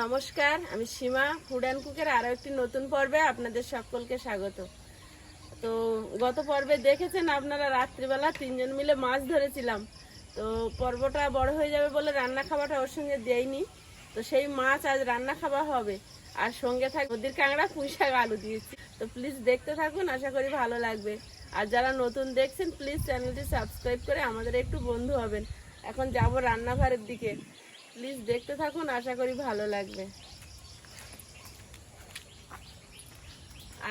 নমস্কার, আমি সীমা food and কুকের আরও একটি নতুন পর্বে আপনাদের সকলকে স্বাগত। তো গত পর্বে দেখেছেন আপনারা, রাত্রিবেলা তিনজন মিলে মাছ ধরেছিলাম। তো পর্বটা বড় হয়ে যাবে বলে রান্না খাওয়াটা ওর সঙ্গে দেয়নি তো সেই মাছ আজ রান্না খাওয়া হবে। আর সঙ্গে থাক, নদীর কাঁকড়া, পুঁই শাক, আলু দিয়েছি। তো প্লিজ দেখতে থাকুন, আশা করি ভালো লাগবে। আর যারা নতুন দেখছেন, প্লিজ চ্যানেলটি সাবস্ক্রাইব করে আমাদের একটু বন্ধু হবেন। এখন যাব রান্নাঘরের দিকে। প্লিজ দেখতে থাকুন, আশা করি ভালো লাগবে।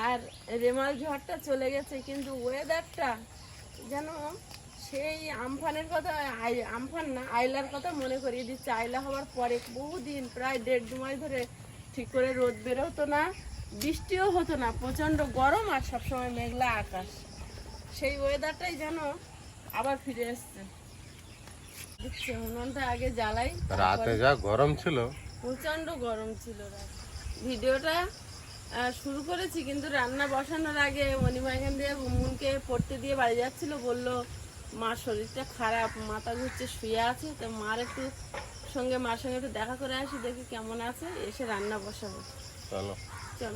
আর রেমাল ঝড়টা চলে গেছে, কিন্তু ওয়েদারটা যেন সেই আমফানের কথা আমফান না আইলার কথা মনে করিয়ে দিচ্ছে। আইলা হওয়ার পরে বহুদিন, প্রায় দেড় দু মাস ধরে ঠিক করে রোদ বেরোতো না, বৃষ্টিও হতো না, প্রচণ্ড গরম আর সবসময় মেঘলা আকাশ। সেই ওয়েদারটাই যেন আবার ফিরে এসছে। উনুনটা আগে জ্বালাই রাতে যা গরম ছিল। প্রচণ্ড গরম ছিল ভিডিওটা শুরু করেছি কিন্তু রান্না বসানোর আগে এখান দিয়ে মুনকে পড়তে দিয়ে বাড়ি যাচ্ছিল বলল মার শরীরটা খারাপ মাথা ঘুরছে শুয়ে আছে তো মার একটু সঙ্গে মার সঙ্গে একটু দেখা করে আসি দেখি কেমন আছে এসে রান্না বসাবো। চলো। চল।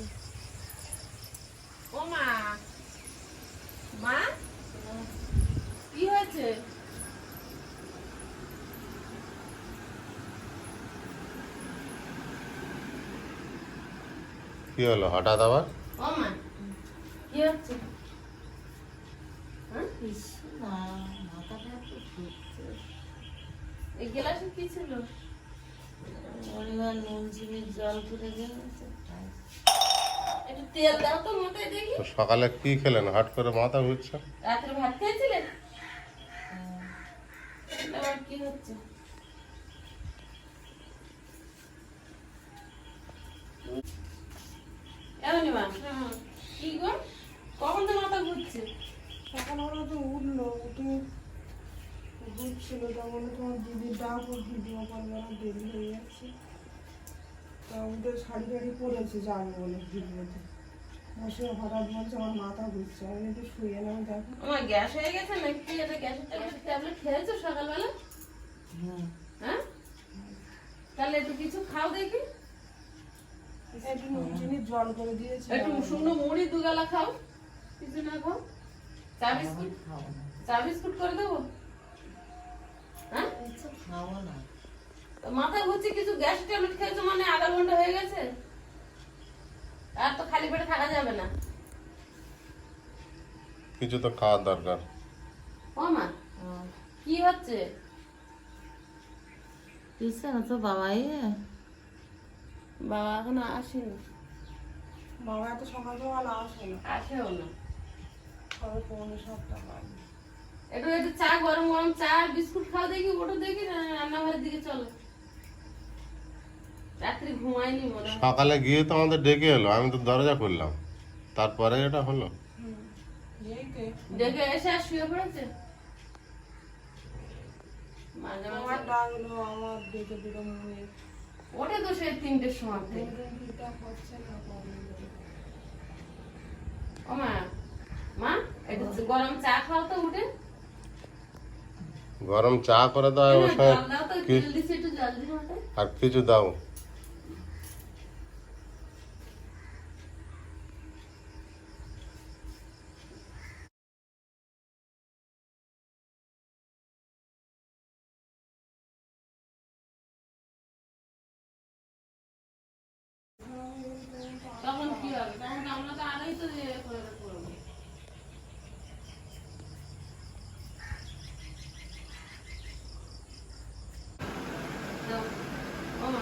ও মা মা কি হয়েছে কি হলো হঠাৎ আবার? কি হচ্ছে? হ্যাঁ? এই গ্লাসে কি ছিল? সকালে কি খেলেন? হট করে মাথা ঘুরছে? রাত্রে ভাত খেয়েছিলেন কি হচ্ছে? এমনি মা? কি গো? কখন তো মাথা ঘুরছে? সকাল ওরা তো উঠল উঠে ঘুরছিল তখন তোমার দিদির ডাক ভিডিও কল করা দেরি হয়ে যাচ্ছে। তা উঠে শাড়ি টাড়ি পরেছে যাবে বলে ভিডিওতে বসে হঠাৎ বলছে আমার মাথা ঘুরছে আমি একটু শুয়ে এলাম দেখো। আমার গ্যাস হয়ে গেছে নাকি? এটা গ্যাসের ট্যাবলেট খেয়েছো সকালবেলা? হ্যাঁ? তাহলে একটু কিছু খাও দেখি। একটু নুন চিনির জল করে দিয়েছে। একটু শুকনো মুড়ি দুগালা খাও। কিছু না খাও? চা বিস্কুট? চা বিস্কুট করে দেবো? হ্যাঁ? খাওয়া না মাথা ঘুরছে কিছু গ্যাস ট্যাবলেট খেয়েছো মানে আধা ঘণ্টা হয়ে গেছে? আর তো খালি পেটে থাকা যাবে না। কিছু তো খাওয়ার দরকার। ও মা কি হচ্ছে? তো বাবাই বাবা এখনও আসেনি। বাবা এত সকাল সকাল আসে না। আসেও না। সবে পৌনে সাতটা বাজে। একটু একটু চা গরম গরম চা আর বিস্কুট খাও দেখি ওটা দেখি রান্নাঘরের দিকে চলো। রাত্রি ঘুমাইনি মনে সকালে গিয়ে তো আমাদের ডেকে এলো আমি তো দরজা খুললাম। তারপরে এটা হলো? ডেকে। এসে আর শুয়ে পড়েছে? মাঝে আমার মাঝে ডাকলো আমার দেখে দিল মুয়ে ওঠে তো সে তিনটের সময় ও মা মা গরম চা খাও তো উঠে। গরম চা করে দাও আর কিছু সঙ্গে দাও তো কি? তেল দিছি একটু জল দিই মাথায় আর কিছু দাও তখন কি হবে তখন আমরা তো আরোই তো ইয়ে করে করব দাও। ও মা,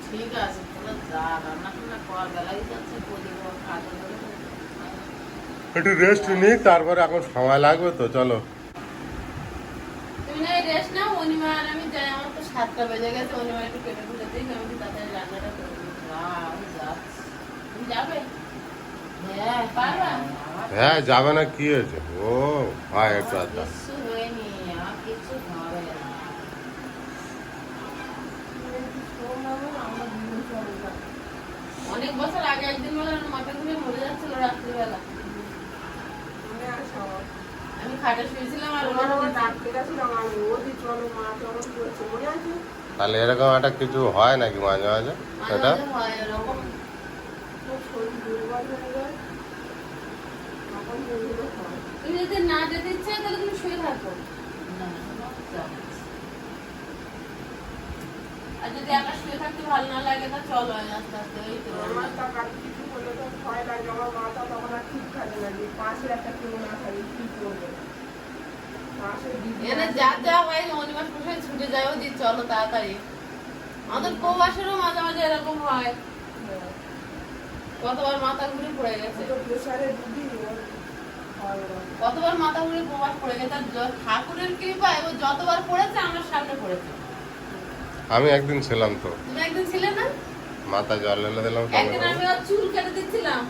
ঠিক আছে তোরা যা রান্না টান্না কর বেলাই যাচ্ছে কাজ একটু রেস্ট নিই তারপরে এখন সময় লাগবে তো চলো। তুমি দুজনে রেস্ট নাও অনিমা আর আমি যাই আমার তো সাতটা বেজে গেছে অনিমা একটু কেটে কুটে দিই আমি তাদের রান্নাটা করে আমি যাচ্ছি। তুমি যাবে? হ্যাঁ পারবা? হ্যাঁ যাবে না কি হয়েছে? ও হয় একটু আধা কিচ্ছু হয়নি আমার কিচ্ছু হবে না আমরা দুজন চলে যাব অনেক বছর আগে একদিন বলে আমার মাথা ঘুরে মরে যাচ্ছিল রাত্রিবেলা আমার। আমি খাটে শুয়েছিলাম আর ওনার আমার ডাকতে গেছিলাম আমি ওদি চলো মা চলো করেছে মনে আছে তাহলে এরকম একটা কিছু হয় নাকি মাঝে মাঝে এটা হয় এরকম তুমি যদি না যেতে ইচ্ছে তাহলে তুমি শুয়ে থাকো না। আর যদি একা শুয়ে থাকতে ভালো না লাগে তা চলো আমি আস্তে আস্তে ওই তো। আমার তা কারও কিছু করলে তো ভয় লাগে। আমার মাথা তখন আর ঠিক থাকে না যে পাশে একটা কেউ না থাকে কি করবে? পাশে দিদি এখানে আছে। যা যা হয় অনিবাস মশাই ছুটে যায় ও দি চলো তাড়াতাড়ি। আমাদের প্রবাসেরও মাঝে মাঝে এরকম হয়। কতবার মাথা ঘুরে পড়ে গেছে। কতবার মাথা ঘুরে প্রবাস পড়ে গেছে ঠাকুরের কৃপায় ও যতবার পড়েছে আমার সামনে পড়েছে। আমি একদিন ছিলাম তো। একদিন ছিলে না? মাথা জল ঢেলে দিলাম একদিন আমি ওর চুল কেটে দিচ্ছিলাম।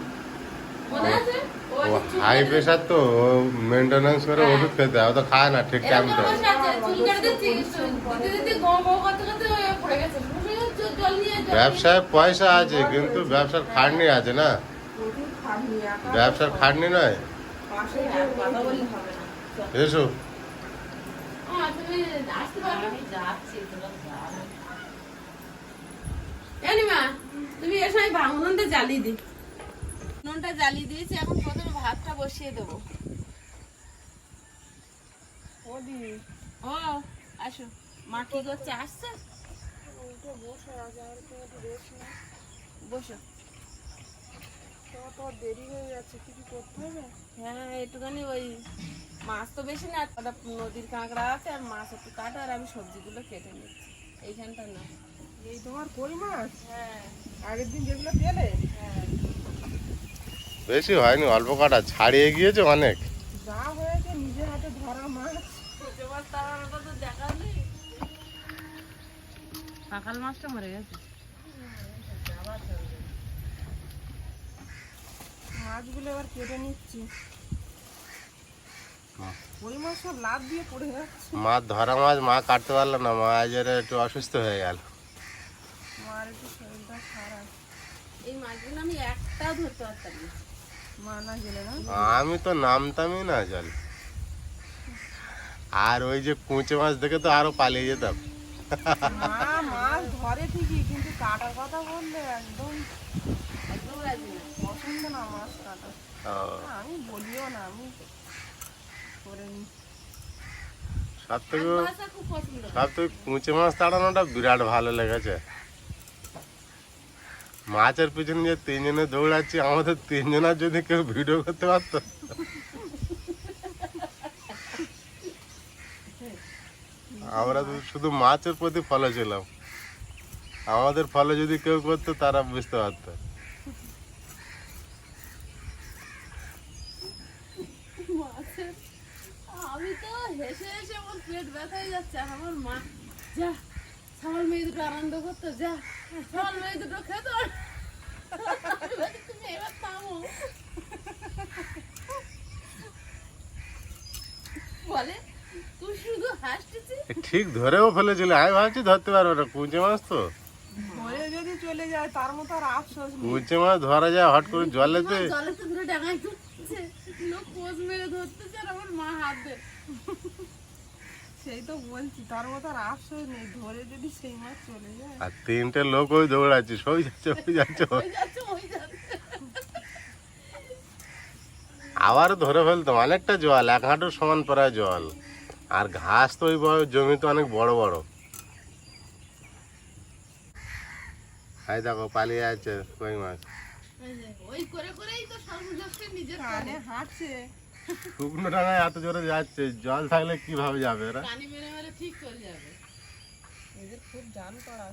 মনে আছে? ও হাই প্রেশার তো মেনটেন্যান্স করে হ্যাঁ। ওষুধ খেতে হয় তো খায় না ঠিক টাইম নিয়ে- ব্যবসায় পয়সা আছে কিন্তু ব্যবসার খাটনি আছে না। ব্যবসার খাটনি নয়। এসো। আসতে পারবে? আমি যাচ্ছি তোরা যাবে তুমি উনুনটা জ্বালিয়ে উনুনটা জ্বালিয়ে দিয়েছি এখন প্রথমে ভাতটা বসিয়ে দেবো। ওদি, ও আসো। মা কি করছে? আসছে? বসে। দেরি হয়ে যাচ্ছে কিছু করতে হবে? হ্যাঁ একটুখানি ওই মাছ তো বেশি না নদীর কাঁকড়া আছে আর মাছ একটু কাটা আর আমি সবজিগুলো কেটে নিচ্ছি। এইখানটা না এই তোমার কই মাছ? হ্যাঁ। আগের দিন যেগুলো পেলে? বেশি হয়নি অল্প কাটা ছাড়িয়ে গিয়েছে অনেক। যা হয়েছে নিজের হাতে ধরা মাছ। মাছটা মরে গেছে। মাছগুলো এবার কেটে নিচ্ছি। ওই মাছ সব লাভ দিয়ে পড়ে যাচ্ছে। মাছ ধরা মাছ মা কাটতে পারল না মা আজ একটু অসুস্থ হয়ে গেল। মার একটু শরীরটা খারাপ। এই মাছগুলো আমি একটাও ধরতে পারতাম না। মা না গেলে না? আমি তো নামতামই না জল। আর ওই যে কুঁচে মাছ দেখে তো আরও পালিয়ে যেতাম। মা মাছ ধরে ঠিকই কিন্তু কাটার কথা বললে একদম একদম রাজি না পছন্দ না মাছ কাটা। ও, আমি বলিও না আমি করে নি সব থেকে মাছটা খুব পছন্দ। সব থেকে কুঁচে মাছ তাড়ানোটা বিরাট ভালো লেগেছে। মাছের পিছনে যে তিনজনে দৌড়াচ্ছি, আমাদের তিনজনের যদি কেউ ভিডিও করতে পারতো। আমরা তো শুধু মাছের প্রতি ফলো ছিলাম। আমাদের ফলো যদি কেউ করতো, তারা বুঝতে পারতো। আমি তো হেসে হেসে আমার পেট ব্যথা হয়ে যাচ্ছে আমার মা যা। ছাগল মেয়ে দুটো আনন্দ করতো যা। ছাগল মেয়ে দুটো খেত তুমি এবার থামো। বলে তুই শুধু হাসতেছিস? ঠিক ধরেও ফেলেছিল। আমি ভাবছি ধরতে পারব না কুঁচে মাছ তো। ধরে যদি চলে যায় তার মতো আর আফসোস কুঁচে মাছ ধরা যায় হট করে জলেতে। জলে তো ডাঙায় লোক পোজ মেরে ধরতেছে আর আমার মা হাত দেয় সেই তো বলছি তার মতো আর নেই ধরে যদি সেই মাছ চলে যায়। আর তিনটে লোক ওই দৌড়াচ্ছে সই যাচ্ছে ওই যাচ্ছে। ওই যাচ্ছে ওই যাচ্ছে। আবার ধরে ফেলতাম অনেকটা জল এক হাঁটুর সমান প্রায় জল। আর ঘাস তো ওই বড় জমি তো অনেক বড় বড়। হাই দেখো পালিয়ে যাচ্ছে কই মাছ। ওই করে করেই তো সর্বশেষে নিজের কানে হাঁটছে। শুকনো ডাঙায় এত জোরে যাচ্ছে জল থাকলে কীভাবে যাবে এরা ঠিক যাবে। এদের খুব জান করা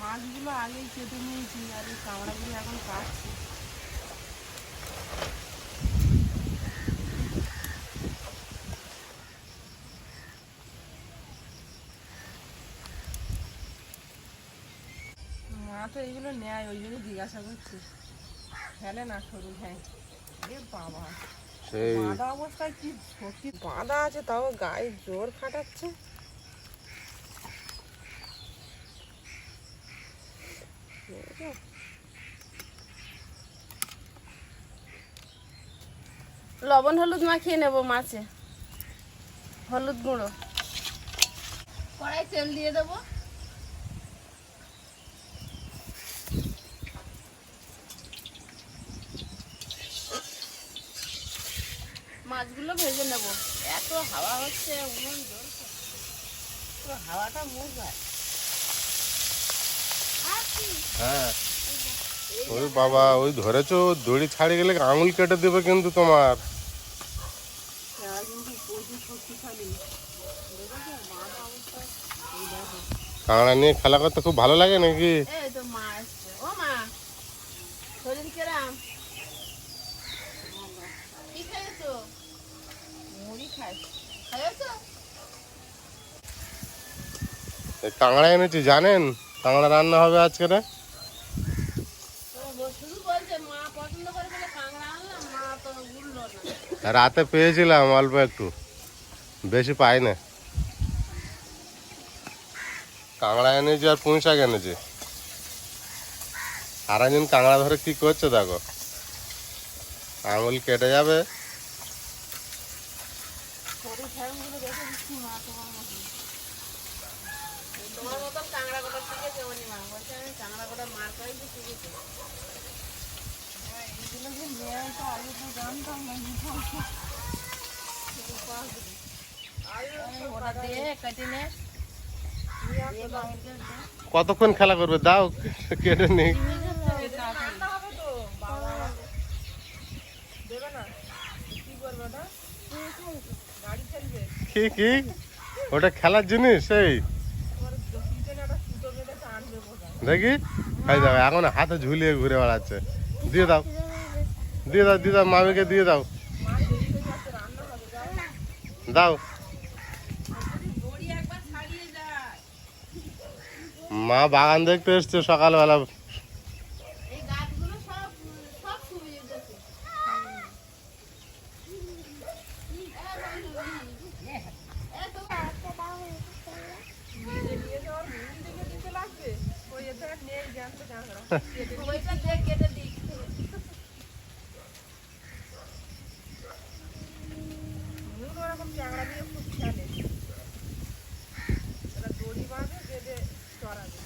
মাছগুলো আগেই কেটে নিয়েছি আর এই কাঁকড়াগুলো এখন কাটছি। এইগুলো নেয় ওই জন্য জিজ্ঞাসা করছি। ফেলে না সরু হ্যাঁ। বাবা। বাঁধা অবস্থায় কি সত্যি বাঁধা আছে তাও গায়ে জোর খাটাচ্ছে লবণ হলুদ মাখিয়ে নেব মাছে। হলুদ গুঁড়ো। কড়াই তেল দিয়ে দেবো। মাছগুলো ভেজে নেব। এত হাওয়া হচ্ছে উনুন জ্বলছে। পুরো হাওয়াটা মুখ হয়। হ্যাঁ ওই বাবা ওই ধরেছো দড়ি ছাড়ি গেলে আঙুল কেটে দেবে কিন্তু তোমার। কাঁকড়া নিয়ে খেলা করতে খুব ভালো লাগে নাকি এই তো মা আসছে ও মা শরীর কেরাম কি খাইছো মুড়ি খাই খাইছো এই কাঁকড়া এনেছি জানেন? কাঁকড়া রান্না হবে আজকে রাতে পেয়েছিলাম অল্প একটু। বেশি পাই না কাঁকড়া এনেছি আর পুঁই শাক এনেছি। আর একজন কাঁকড়া ধরে কি করছে দেখো। আঙুল কেটে যাবে সরু ঠ্যাংগুলো দেখে দিচ্ছি মা তোমার মতো তোমার মতন কাঁকড়া গোটা শিখেছে উনি মা বলছে আমি কাঁকড়া গোটা মার করাই তো শিখেছি ওটা দিয়ে কেটে নে দিয়ে বাহিরে দে। কতক্ষণ খেলা করবে? দাও, কেটে নেই। কি কি? ওটা খেলার জিনিস সেই দেখি, এখন হাতে ঝুলিয়ে ঘুরে বেড়াচ্ছে। দিয়ে দাও। দিয়ে দাও দিয়ে দাও মামিকে দিয়ে দাও। দাও। মা বাগান দেখতে এসছে সকালবেলা। এই গাছগুলো সব সব শুকিয়ে গেছে নিয়ে যাওয়ার মূল দিকে দিতে লাগবে ওই এতে নেই জ্যান্ত কাঁকড়া ওইটা দিয়ে কেটে দিই মূল ওরকম কাঁকড়া দিয়ে খুব খেলে ওরা দড়ি বাঁধে বেঁধে চড়াবে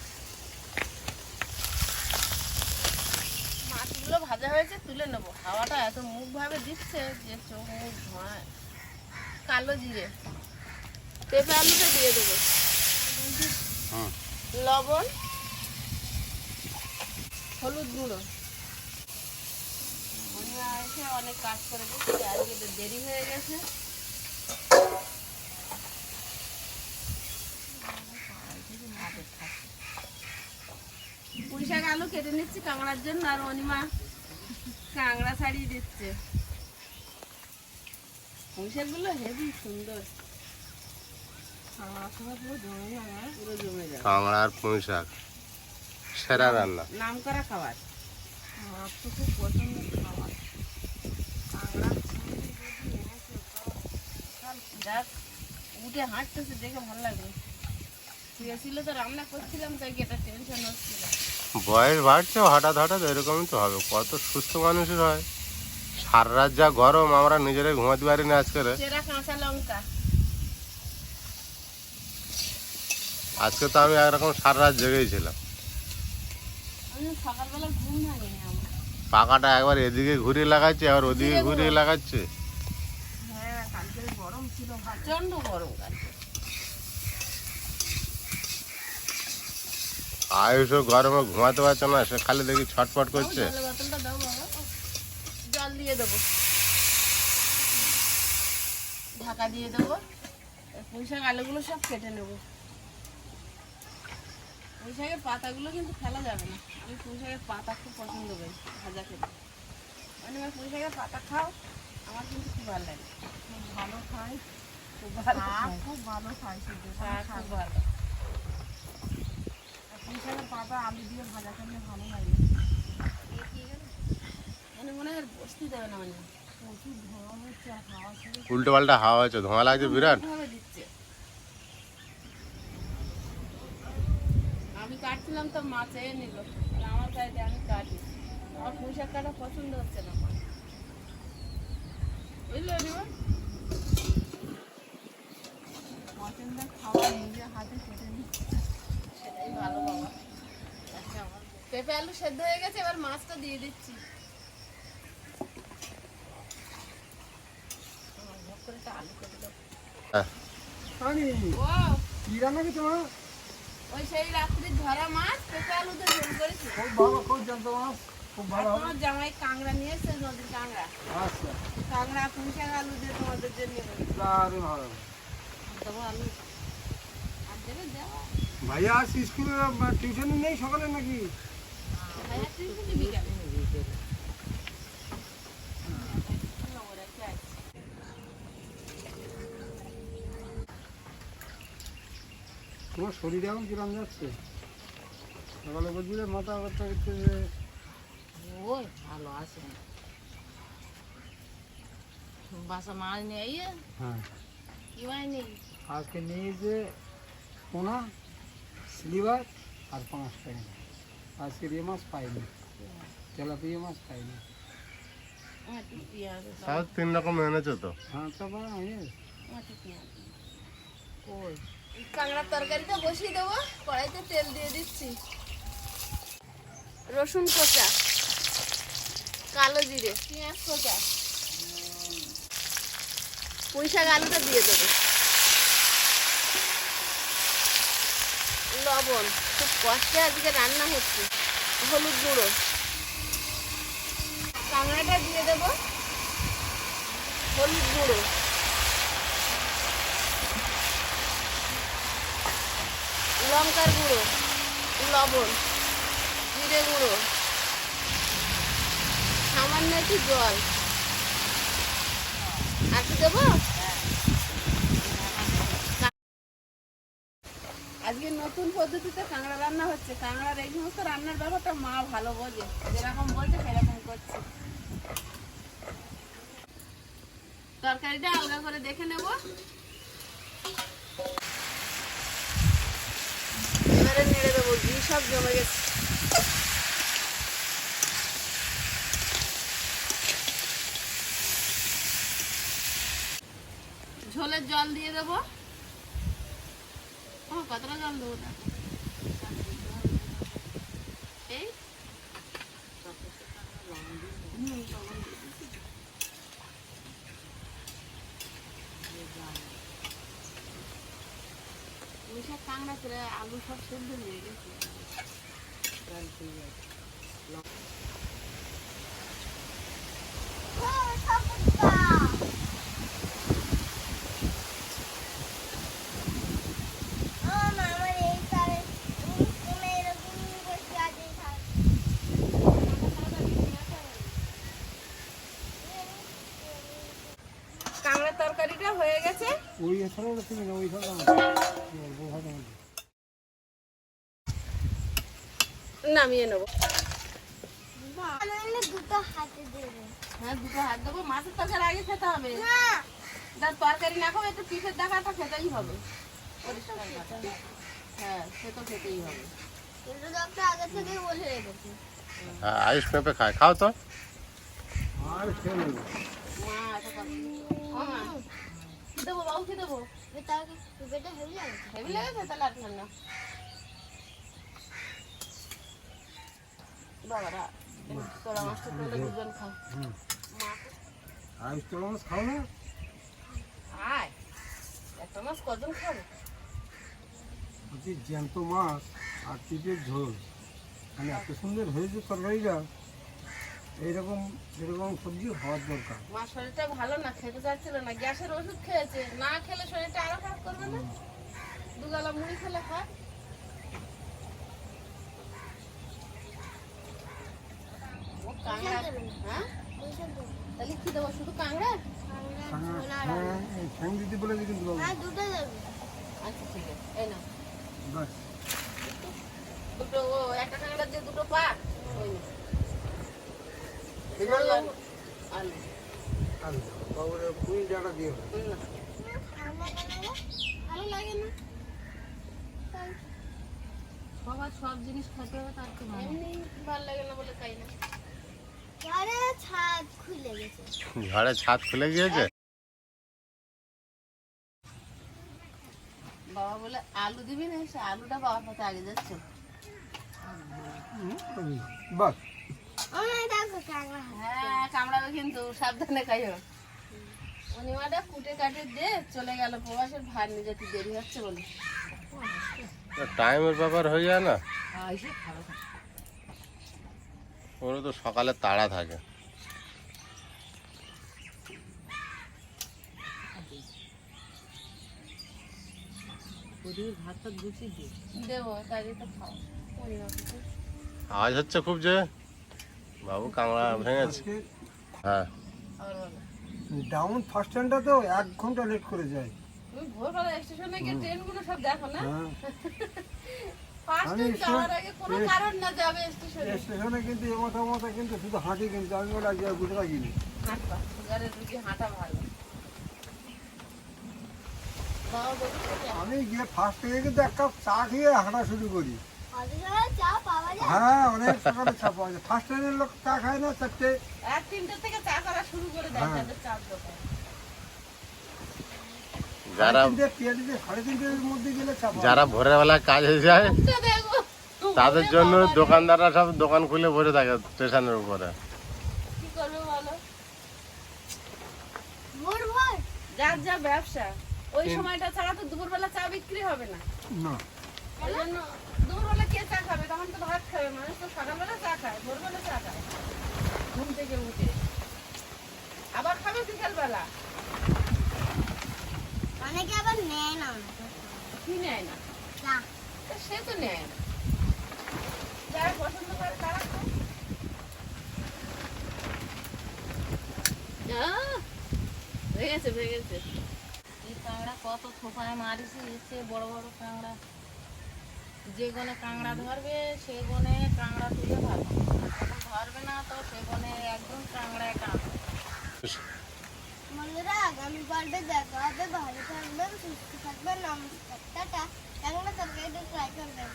মাছগুলো ভাজা হয়েছে তুলে নেব হাওয়াটা এত মুখ ভাবে দিচ্ছে যে চোখ মুখ ধোঁয়ায় কালো জিরে পেঁপে আলুটা দিয়ে দেবো হুম। লবণ হলুদ গুঁড়ো মনিয়া এসে অনেক কাজ করে দিচ্ছে আজকে তো দেরি হয়ে গেছে শাক আলু কেটে নিচ্ছি কাঁকড়ার জন্য আর অনিমা কাঁকড়া ছাড়িয়ে দিচ্ছে। শাকগুলো হেভি সুন্দর। কাঁকড়া আর পুঁই শাক সেরা রান্না। নাম করা খাবার। আমার তো খুব পছন্দের খাবার। কাঁকড়া চিংড়ি যদি এনেছে তাও যাক উঠে হাঁটতেছে দেখে ভালো লাগল। শুয়েছিল তো রান্না করছিলাম তাই কি একটা টেনশন হচ্ছিল। বয়স বাড়ছে হঠাৎ হঠাৎ এরকমই তো হবে। কত সুস্থ মানুষের হয়। সারা রাত যা গরম আমরা নিজেরাই ঘুমাতে পারি না আজকে কাঁচা লঙ্কা। আজকে তো আমি একরকম সারা রাত জেগেই ছিলাম। পাকাটা একবার এদিকে ঘুরিয়ে লাগাচ্ছে আবার ওদিকে ঘুরিয়ে লাগাচ্ছে। হ্যাঁ কালকে গরম ছিল প্রচণ্ড গরম আয়ুষও গরমে ঘুমাতে পারছে না সে খালি দেখি ছটফট করছে। জলের বোতলটা দাও বাবা। জল দিয়ে দেবো। ঢাকা দিয়ে দেবো। পুঁই আলুগুলো সব কেটে নেব। পুঁই পাতাগুলো কিন্তু ফেলা যাবে না। আমি পুঁই পাতা খুব পছন্দ করি ভাজা খেতে। মানে আমার পুঁই শাকের পাতা খাও আমার কিন্তু খুব ভালো লাগে। খুব ভালো খাই। খুব ভালো খুব ভালো খাই খুব ভালো। পাতা আলু দিয়ে ভাজা করলে ভালো লাগে। মানে মনে হয় আর বসতে দেবে না মানে। প্রচুর ধোঁয়া হচ্ছে আর হাওয়া উল্টো পাল্টা হাওয়া হচ্ছে ধোঁয়া লাগছে বিরাট। আমি কাটছিলাম তো মা চেয়ে নিল। আমার চাইতে আমি কাটি। আমার পুঁই শাক কাটা পছন্দ হচ্ছে না আমার। বুঝলো মটনটা খাওয়া নিজে হাতে কেটে নিচ্ছে। সেটাই ভালো বাবা। আচ্ছা, আমার। পেঁপে আলু সেদ্ধ হয়ে গেছে এবার মাছটা দিয়ে দিচ্ছি। হ্যাঁ, কি রান্না কি তোমার ওই সেই রাত্রির ধরা মাছ পেঁপে আলুতে ঝোল করেছি। খুব ভালো খুব জানতো মাছ খুব আর ভালো তোমার জামাই কাংড়া নিয়ে এসছে নদীর কাংড়া আচ্ছা। কাংড়া পুঁইশাক আলু দিয়ে তোমাদের জন্য দারুণ ভালো দেবো আলু আর দেবে দেওয়া। ভাইয়া আজ স্কুলে টিউশন নেই সকালে নাকি? তোমার শরীর এখন কিরম যাচ্ছে? সকালে বলছিলে মাথা ব্যথা করছে যে। ওই ভালো আছে। বাসা মাছ নিয়ে হ্যাঁ। কি আজকে নিয়ে যে পোনা স্লিভার আর পাঁচ টাকা আজকে রে মাছ পাইনি। তেলাপিয়া মাছ পাইনি। তিন রকম এনেছো তো? হ্যাঁ। কই? কাঁকড়ার তরকারিটা বসিয়ে দেবো কড়াইতে তেল দিয়ে দিচ্ছি। রসুন কোচা কালো জিরে পেঁয়াজ কোচা পুঁই শাক আলুটা দিয়ে দেবো। লবণ খুব কষ্টে আজকে রান্না হচ্ছে। হলুদ গুঁড়ো। কাঁকড়াটা দিয়ে দেবো। হলুদ গুঁড়ো। লঙ্কার গুঁড়ো। লবণ। জিরে গুঁড়ো। সামান্য একটু জল। আর কি দেবো আজকে নতুন পদ্ধতিতে কাঁকড়া রান্না হচ্ছে। কাঁকড়ার এই সমস্ত রান্নার ব্যাপারটা মা ভালো বোঝে। যেরকম বলছে, সেরকম করছে। তরকারিটা আলগা করে দেখে নেব। সব ঝোলের জল দিয়ে দেবো। ও কতটা জল দেবো তা এই। পুঁই কাঁকড়া করে আলু সব সেদ্ধ হয়ে গেছে ওই এছাড়াও তুমি না ওই ছাড়া নামিয়ে নেব দুটো হাতে দেবে হ্যাঁ দুটো হাত দেবো মাছের তরকারি আগে খেতে হবে যার তরকারি না খাবে একটু পিঠের দেখাটা খেতেই হবে হ্যাঁ সে তো খেতেই হবে আগে থেকেই বলে রেখেছে হ্যাঁ, পেঁপে খায় খাও তো আর খেয়ে নেব মা দেবো বাবু কি দেবো তাকে পেঁপেটা হেভি লাগে হেভি লেগেছে তাহলে আর খান না বাবারা তোরা মাছটা তুলে দুজন খাও মা আর তো মাছ খাও না আয় একটা মাছ কজন খাবে বলছি জ্যান্ত মাছ আর পিঠের ঝোল মানে এত সুন্দর হয়েছে তরকারিটা এইরকম এরকম সবজি হওয়ার দরকার। মা শরীরটা ভালো না খেতে চাচ্ছিল না। গ্যাসের ওষুধ খেয়েছে। না খেলে শরীরটা আরও খারাপ করবে না? দুগালা মুড়ি খেলে খায় হ্যাঁ এইসব দেবে তাহলে কি দেবো শুধু কাঁকড়া? হ্যাঁ ঠ্যাং দিতে বলেছি কিন্তু আর দুটো আচ্ছা ঠিক আছে এই না দুটো ও একটা কাঁকড়া দিয়ে দুটো পা ওই সবার সব জিনিস খেতে হবে তার কি ভালো। লাগে না বলে খাই না। ঘরে ছাদ খুলে গেছে। ঝড়ে ছাদ খুলে গিয়েছে? বাবা বলে আলু দিবি না সে আলুটা বাবার সাথে আগে যাচ্ছে বাস হ্যাঁ কামড়াবে কিন্তু সাবধানে খাইও। অনিমাটা কুটে কাটে দিয়ে চলে গেল প্রবাসের ভার নিয়ে যেতে দেরি হচ্ছে বলে। টাইমের ব্যাপার হয়ে যায় না? এসে ওরা তো সকালে তাড়া থাকে। আওয়াজ হচ্ছে খুব যে বাবু কামড়া ভেঙেছে হ্যাঁ। ডাউন ফার্স্ট স্ট্যান্ডটা তো এক ঘণ্টা লেট করে যায়। ভোরবেলা স্টেশনে গিয়ে ট্রেনগুলো সব দেখো না? হ্যাঁ। আমি যাওয়ার আগে কোনো স্টেশন- কারণ না যাবে স্টেশনে স্টেশনে কিন্তু এ মাথা মাথা কিন্তু শুধু হাঁটি কিন্তু আমি যে, আমি গিয়ে ফার্স্ট থেকে কিন্তু এক কাপ চা খেয়ে হাঁটা শুরু করি। অত সময় চা পাওয়া যায় হ্যাঁ অনেক সকালে চা পাওয়া যায়। ফার্স্ট টাইমের লোক চা খায় না চারটে? এক তিনটে থেকে চা করা শুরু করে দেয় হ্যাঁ। তাদের দোকান। যারা যারা ভোরের বেলা কাজে যায় তাদের জন্য দোকানদাররা সব দোকান খুলে বসে থাকে স্টেশনের উপরে। কি করবে বলো? ভোর ভোর যার যা ব্যবসা ওই সময়টা ছাড়া তো দুপুরবেলা চা বিক্রি হবে না। দুপুরবেলা চা খাবে তখন তো ভাত খাবে মানুষ তো সকালবেলা চা খায় ভোরবেলা চা খায়। ঘুম থেকে উঠে। আবার খাবে বিকালবেলা। অনেকে আবার নেয় না কি নেয় না? সে তো নেয় না। যারা পছন্দ করে তারা খায় আহ, ভেঙেছে ভেঙেছে এই কাঁকড়া কত থোপায় মারিছি এসে বড় বড় কাঁকড়া যে গনে কাঁকড়া ধরবে সে গনে কাঁকড়া তুলে ভালো ধরবে না তো সে গনে একদম কাঁকড়ায় কাঁকড়া বন্ধুরা আগামী পর্বে দেখা হবে। ভালো থাকবেন সুস্থ থাকবেন নমস্কার টাটা। কাঁকড়া তরকারিটা ট্রাই করবেন।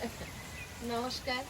নমস্কার।